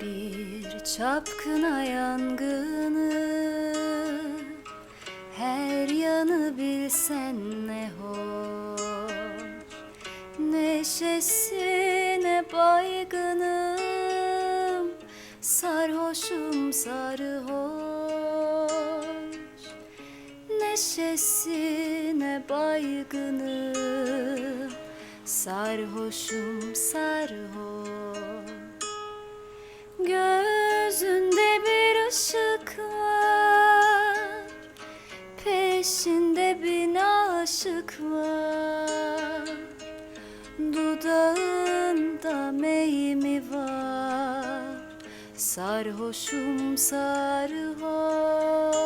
Bir çapkına yangını. Her yanı bilsen ne hoş Neşesine baygınım. Sarhoşum sarhoş Neşesine baygınım. Sarhoşum sarhoş Gözünde bir ışık var. Peşinde bin aşık var. Dudağında mey mi var. Sarhoşum sarhoş.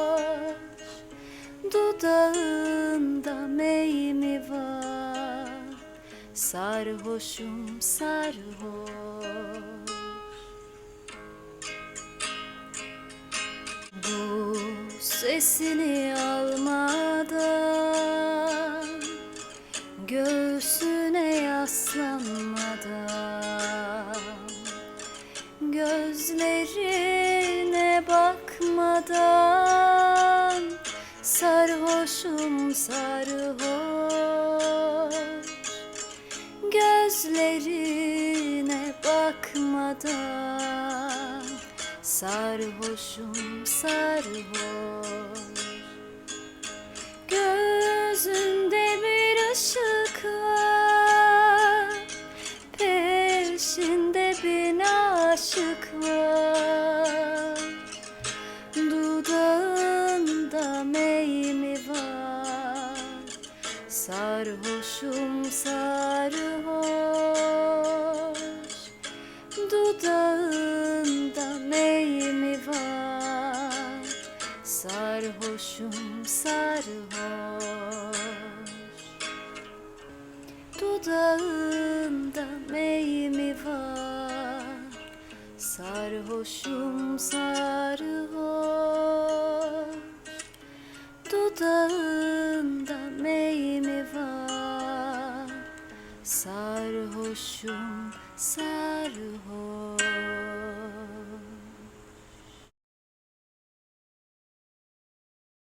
Dudağında mey mi var. Sarhoşum sarhoş sesini almadan Göğsüne yaslanmadan Gözlerine bakmadan Sarhoşum sarhoş Gözlerine bakmadan Sarhoşum sarhoş. Gözünde bir ışık var. Peşinde bin aşık var. Dudağında mey mi var. Sarhoşum sarhoş Sarhoşum sarhoş Dudağında mey mi var Sarhoşum sarhoş Dudağında mey mi var Sarhoşum sarhoş